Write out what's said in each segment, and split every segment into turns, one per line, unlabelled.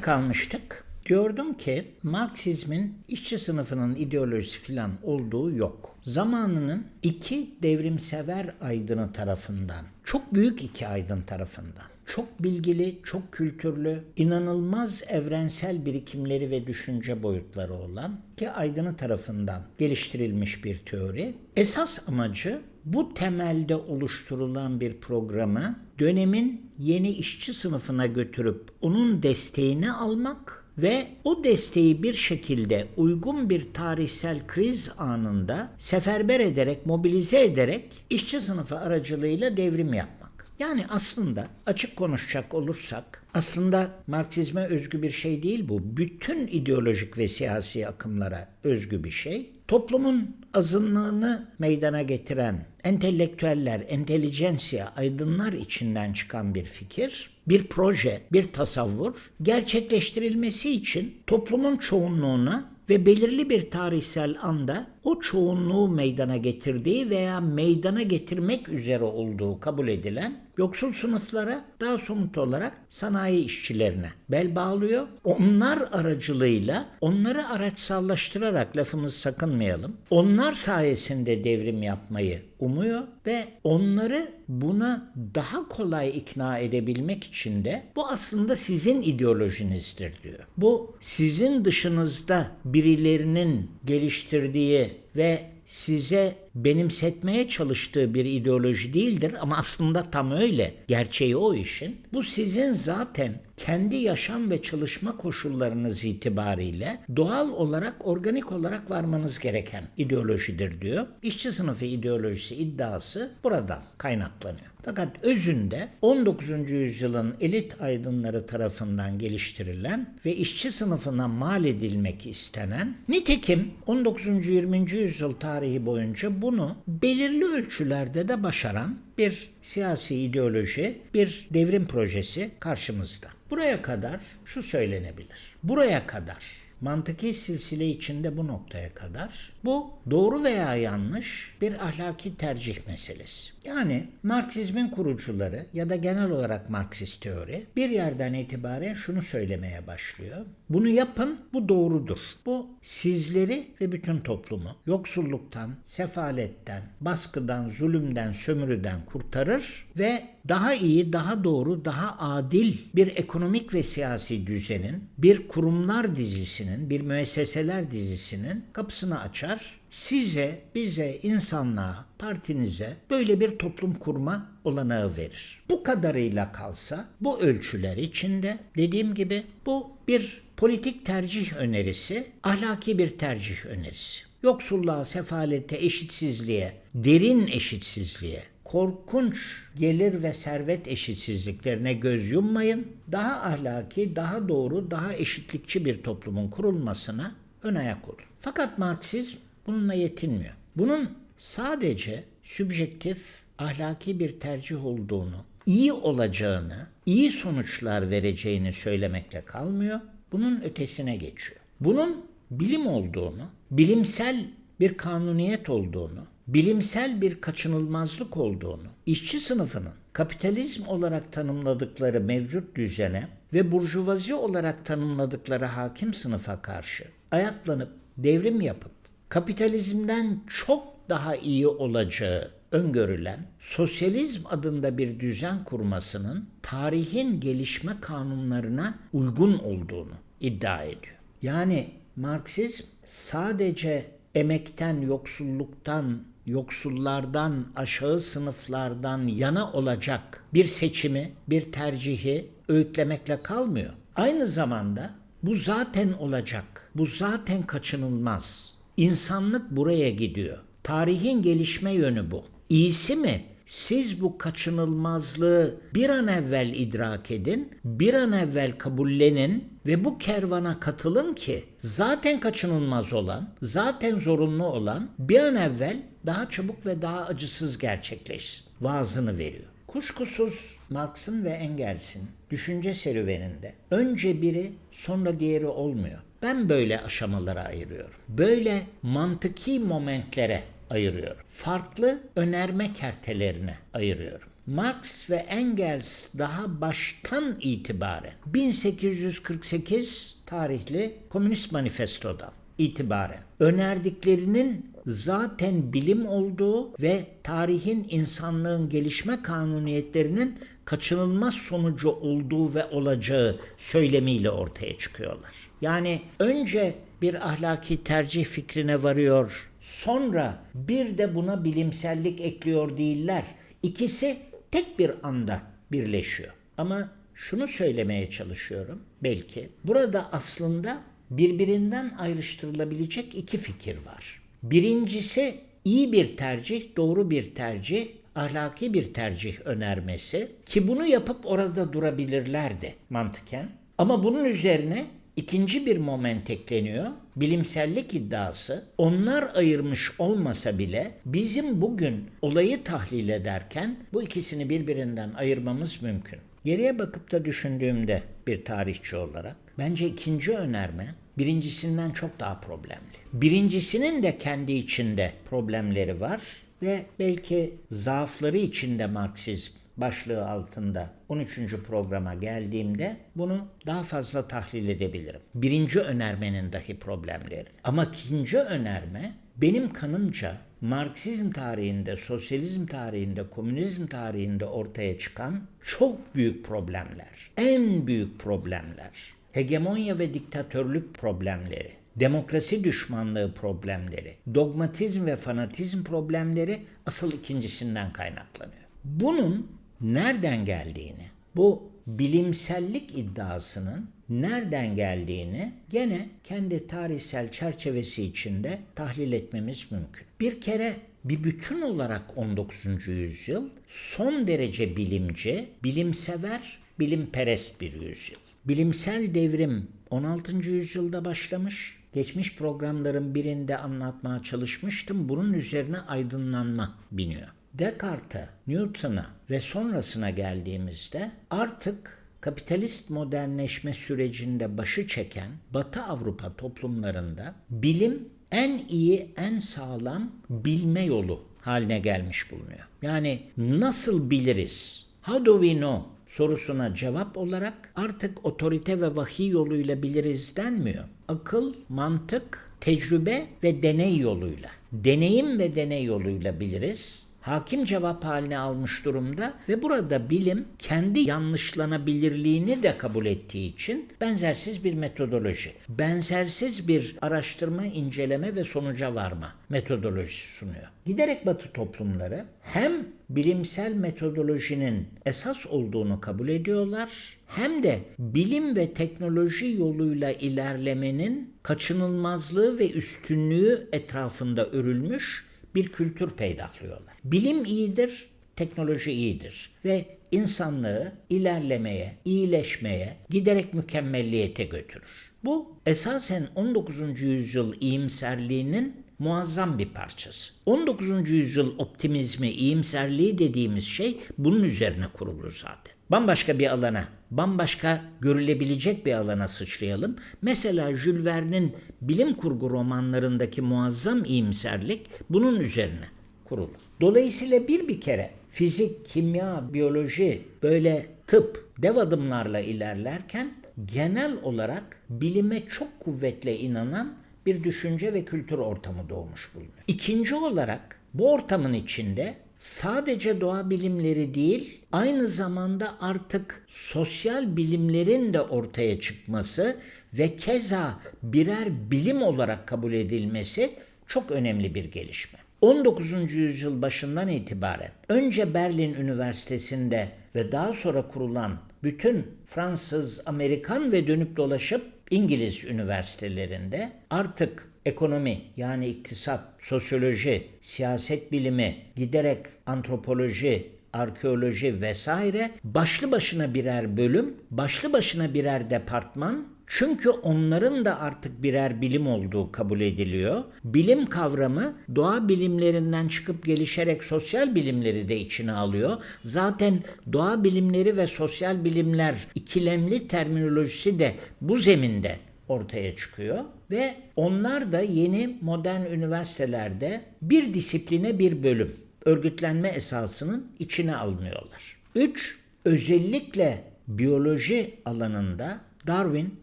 Kalmıştık? Diyordum ki Marksizmin işçi sınıfının ideolojisi falan olduğu yok. Zamanının iki devrimsever aydını tarafından, çok büyük iki aydın tarafından, çok bilgili, çok kültürlü, inanılmaz evrensel birikimleri ve düşünce boyutları olan iki aydını tarafından geliştirilmiş bir teori. Esas amacı bu temelde oluşturulan bir programı dönemin yeni işçi sınıfına götürüp onun desteğini almak ve o desteği bir şekilde uygun bir tarihsel kriz anında seferber ederek, mobilize ederek işçi sınıfı aracılığıyla devrim yapmak. Yani aslında açık konuşacak olursak aslında Marksizme özgü bir şey değil bu. Bütün ideolojik ve siyasi akımlara özgü bir şey. Toplumun azınlığını meydana getiren entelektüeller, entelijensiya, aydınlar içinden çıkan bir fikir, bir proje, bir tasavvur gerçekleştirilmesi için toplumun çoğunluğuna ve belirli bir tarihsel anda o çoğunluğu meydana getirdiği veya meydana getirmek üzere olduğu kabul edilen yoksul sınıflara daha somut olarak sanayi işçilerine bel bağlıyor. Onlar aracılığıyla onları araçsallaştırarak lafımızı sakınmayalım. Onlar sayesinde devrim yapmayı umuyor ve onları buna daha kolay ikna edebilmek için de bu aslında sizin ideolojinizdir diyor. Bu sizin dışınızda birilerinin geliştirdiği Yeah. Ve size benimsetmeye çalıştığı bir ideoloji değildir ama aslında tam öyle. Gerçeği o işin. Bu sizin zaten kendi yaşam ve çalışma koşullarınız itibariyle doğal olarak, organik olarak varmanız gereken ideolojidir diyor. İşçi sınıfı ideolojisi iddiası buradan kaynaklanıyor. Fakat özünde 19. yüzyılın elit aydınları tarafından geliştirilen ve işçi sınıfına mal edilmek istenen, nitekim 19. 20. yüzyıl tarihi boyunca bunu belirli ölçülerde de başaran bir siyasi ideoloji, bir devrim projesi karşımızda. Buraya kadar şu söylenebilir. Buraya kadar mantıki silsile içinde bu noktaya kadar bu doğru veya yanlış bir ahlaki tercih meselesi. Yani Marksizmin kurucuları ya da genel olarak Marksist teori bir yerden itibaren şunu söylemeye başlıyor. Bunu yapın, bu doğrudur. Bu sizleri ve bütün toplumu yoksulluktan, sefaletten, baskıdan, zulümden, sömürüden kurtarır ve daha iyi, daha doğru, daha adil bir ekonomik ve siyasi düzenin, bir kurumlar dizisinin, bir müesseseler dizisinin kapısını açar. Size, bize, insanlığa, partinize böyle bir toplum kurma olanağı verir. Bu kadarıyla kalsa bu ölçüler içinde dediğim gibi bu bir politik tercih önerisi, ahlaki bir tercih önerisi. Yoksulluğa, sefalete, eşitsizliğe, derin eşitsizliğe, korkunç gelir ve servet eşitsizliklerine göz yummayın. Daha ahlaki, daha doğru, daha eşitlikçi bir toplumun kurulmasına ön ayak olun. Fakat Marksizm bununla yetinmiyor. Bunun sadece sübjektif, ahlaki bir tercih olduğunu, iyi olacağını, iyi sonuçlar vereceğini söylemekle kalmıyor. Bunun ötesine geçiyor. Bunun bilim olduğunu, bilimsel bir kanuniyet olduğunu, bilimsel bir kaçınılmazlık olduğunu, işçi sınıfının kapitalizm olarak tanımladıkları mevcut düzene ve burjuvazi olarak tanımladıkları hakim sınıfa karşı ayaklanıp devrim yapıp kapitalizmden çok daha iyi olacağı öngörülen sosyalizm adında bir düzen kurmasının tarihin gelişme kanunlarına uygun olduğunu iddia ediyor. Yani Marksizm sadece emekten, yoksulluktan, yoksullardan, aşağı sınıflardan yana olacak bir seçimi, bir tercihi öğütlemekle kalmıyor. Aynı zamanda bu zaten olacak. Bu zaten kaçınılmaz. İnsanlık buraya gidiyor. Tarihin gelişme yönü bu. İyisi mi? Siz bu kaçınılmazlığı bir an evvel idrak edin, bir an evvel kabullenin ve bu kervana katılın ki zaten kaçınılmaz olan, zaten zorunlu olan bir an evvel daha çabuk ve daha acısız gerçekleşsin. Vaazını veriyor. Kuşkusuz Marx'ın ve Engels'in düşünce serüveninde önce biri sonra diğeri olmuyor. Ben böyle aşamalara ayırıyorum. Böyle mantıki momentlere ayırıyorum. Farklı önerme kertelerine ayırıyorum. Marx ve Engels daha baştan itibaren 1848 tarihli Komünist Manifesto'dan itibaren önerdiklerinin zaten bilim olduğu ve tarihin insanlığın gelişme kanuniyetlerinin kaçınılmaz sonucu olduğu ve olacağı söylemiyle ortaya çıkıyorlar. Yani önce bir ahlaki tercih fikrine varıyor, sonra bir de buna bilimsellik ekliyor değiller. İkisi tek bir anda birleşiyor. Ama şunu söylemeye çalışıyorum belki. Burada aslında birbirinden ayrıştırılabilecek iki fikir var. Birincisi iyi bir tercih, doğru bir tercih, ahlaki bir tercih önermesi ki bunu yapıp orada durabilirlerdi mantıken. Ama bunun üzerine ikinci bir moment ekleniyor. Bilimsellik iddiası onlar ayırmış olmasa bile bizim bugün olayı tahlil ederken bu ikisini birbirinden ayırmamız mümkün. Geriye bakıp da düşündüğümde bir tarihçi olarak bence ikinci önerme birincisinden çok daha problemli. Birincisinin de kendi içinde problemleri var ve belki zaafları içinde Marksizm başlığı altında 13. programa geldiğimde bunu daha fazla tahlil edebilirim. Birinci önermenin dahi problemleri. Ama ikinci önerme benim kanımca Marksizm tarihinde, sosyalizm tarihinde, komünizm tarihinde ortaya çıkan çok büyük problemler. En büyük problemler. Hegemonya ve diktatörlük problemleri demokrasi düşmanlığı problemleri, dogmatizm ve fanatizm problemleri asıl ikincisinden kaynaklanıyor. Bunun nereden geldiğini, bu bilimsellik iddiasının nereden geldiğini gene kendi tarihsel çerçevesi içinde tahlil etmemiz mümkün. Bir kere bir bütün olarak 19. yüzyıl son derece bilimci, bilimsever, bilimperest bir yüzyıl. Bilimsel devrim 16. yüzyılda başlamış. Geçmiş programların birinde anlatmaya çalışmıştım. Bunun üzerine aydınlanma biniyor. Descartes'e, Newton'a ve sonrasına geldiğimizde artık kapitalist modernleşme sürecinde başı çeken Batı Avrupa toplumlarında bilim en iyi, en sağlam bilme yolu haline gelmiş bulunuyor. Yani nasıl biliriz? How do we know? sorusuna cevap olarak artık otorite ve vahiy yoluyla biliriz denmiyor. Akıl, mantık, tecrübe ve deney yoluyla. Deneyim ve deney yoluyla biliriz hakim cevap haline almış durumda ve burada bilim kendi yanlışlanabilirliğini de kabul ettiği için benzersiz bir metodoloji, benzersiz bir araştırma, inceleme ve sonuca varma metodolojisi sunuyor. Giderek Batı toplumları hem bilimsel metodolojinin esas olduğunu kabul ediyorlar hem de bilim ve teknoloji yoluyla ilerlemenin kaçınılmazlığı ve üstünlüğü etrafında örülmüş bir kültür peydahlıyorlar. Bilim iyidir, teknoloji iyidir ve insanlığı ilerlemeye, iyileşmeye, giderek mükemmelliyete götürür. Bu esasen 19. yüzyıl iyimserliğinin muazzam bir parçası. 19. yüzyıl optimizmi, iyimserliği dediğimiz şey bunun üzerine kurulu zaten. Bambaşka bir alana, bambaşka görülebilecek bir alana sıçrayalım. Mesela Jules Verne'in bilim kurgu romanlarındaki muazzam iyimserlik bunun üzerine kurulu. Dolayısıyla bir bir kere fizik, kimya, biyoloji böyle tıp dev adımlarla ilerlerken genel olarak bilime çok kuvvetle inanan bir düşünce ve kültür ortamı doğmuş bulunuyor. İkinci olarak bu ortamın içinde sadece doğa bilimleri değil, aynı zamanda artık sosyal bilimlerin de ortaya çıkması ve keza birer bilim olarak kabul edilmesi çok önemli bir gelişme. 19. yüzyıl başından itibaren önce Berlin Üniversitesi'nde ve daha sonra kurulan bütün Fransız, Amerikan ve dönüp dolaşıp İngiliz üniversitelerinde artık ekonomi yani iktisat, sosyoloji, siyaset bilimi, giderek antropoloji, arkeoloji vesaire başlı başına birer bölüm, başlı başına birer departman çünkü onların da artık birer bilim olduğu kabul ediliyor. Bilim kavramı doğa bilimlerinden çıkıp gelişerek sosyal bilimleri de içine alıyor. Zaten doğa bilimleri ve sosyal bilimler ikilemli terminolojisi de bu zeminde ortaya çıkıyor ve onlar da yeni modern üniversitelerde bir disipline bir bölüm örgütlenme esasının içine alınıyorlar. 3. Özellikle biyoloji alanında Darwin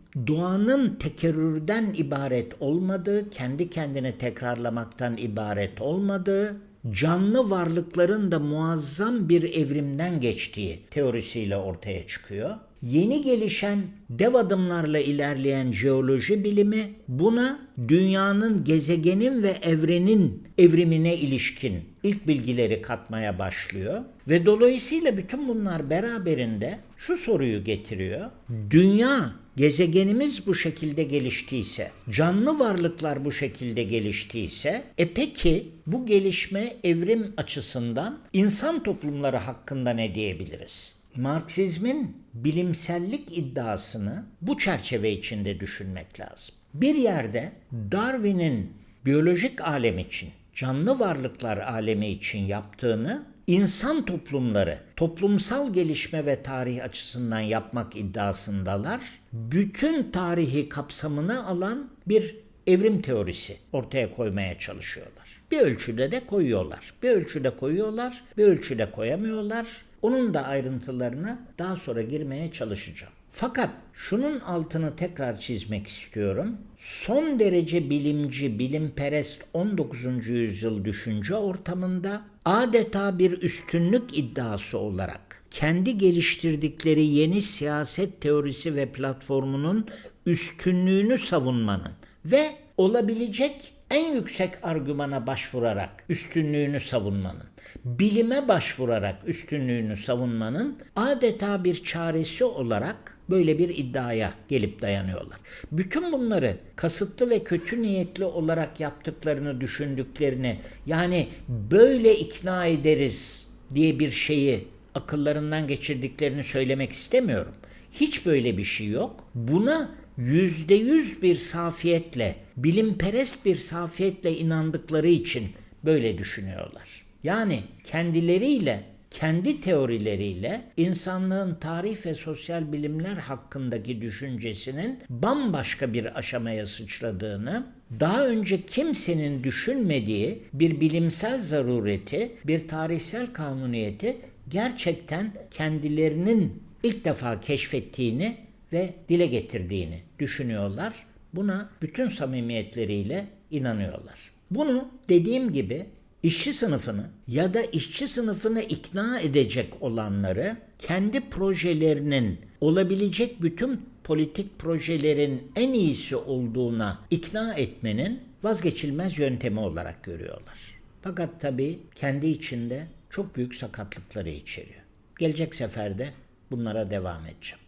doğanın tekerrürden ibaret olmadığı, kendi kendine tekrarlamaktan ibaret olmadığı, canlı varlıkların da muazzam bir evrimden geçtiği teorisiyle ortaya çıkıyor. Yeni gelişen dev adımlarla ilerleyen jeoloji bilimi buna dünyanın, gezegenin ve evrenin evrimine ilişkin ilk bilgileri katmaya başlıyor ve dolayısıyla bütün bunlar beraberinde şu soruyu getiriyor. Dünya gezegenimiz bu şekilde geliştiyse, canlı varlıklar bu şekilde geliştiyse, e peki bu gelişme evrim açısından insan toplumları hakkında ne diyebiliriz? Marksizmin bilimsellik iddiasını bu çerçeve içinde düşünmek lazım. Bir yerde Darwin'in biyolojik alem için, canlı varlıklar alemi için yaptığını insan toplumları toplumsal gelişme ve tarih açısından yapmak iddiasındalar. Bütün tarihi kapsamına alan bir evrim teorisi ortaya koymaya çalışıyorlar. Bir ölçüde de koyuyorlar. Bir ölçüde koyuyorlar, bir ölçüde koyamıyorlar. Onun da ayrıntılarına daha sonra girmeye çalışacağım. Fakat şunun altını tekrar çizmek istiyorum. Son derece bilimci, bilimperest 19. yüzyıl düşünce ortamında adeta bir üstünlük iddiası olarak kendi geliştirdikleri yeni siyaset teorisi ve platformunun üstünlüğünü savunmanın ve olabilecek en yüksek argümana başvurarak üstünlüğünü savunmanın, bilime başvurarak üstünlüğünü savunmanın adeta bir çaresi olarak böyle bir iddiaya gelip dayanıyorlar. Bütün bunları kasıtlı ve kötü niyetli olarak yaptıklarını düşündüklerini yani böyle ikna ederiz diye bir şeyi akıllarından geçirdiklerini söylemek istemiyorum. Hiç böyle bir şey yok. Buna yüzde yüz bir safiyetle, bilimperest bir safiyetle inandıkları için böyle düşünüyorlar. Yani kendileriyle, kendi teorileriyle insanlığın tarih ve sosyal bilimler hakkındaki düşüncesinin bambaşka bir aşamaya sıçradığını, daha önce kimsenin düşünmediği bir bilimsel zarureti, bir tarihsel kanuniyeti gerçekten kendilerinin ilk defa keşfettiğini ve dile getirdiğini düşünüyorlar. Buna bütün samimiyetleriyle inanıyorlar. Bunu dediğim gibi işçi sınıfını ya da işçi sınıfını ikna edecek olanları kendi projelerinin olabilecek bütün politik projelerin en iyisi olduğuna ikna etmenin vazgeçilmez yöntemi olarak görüyorlar. Fakat tabii kendi içinde çok büyük sakatlıkları içeriyor. Gelecek seferde bunlara devam edeceğim.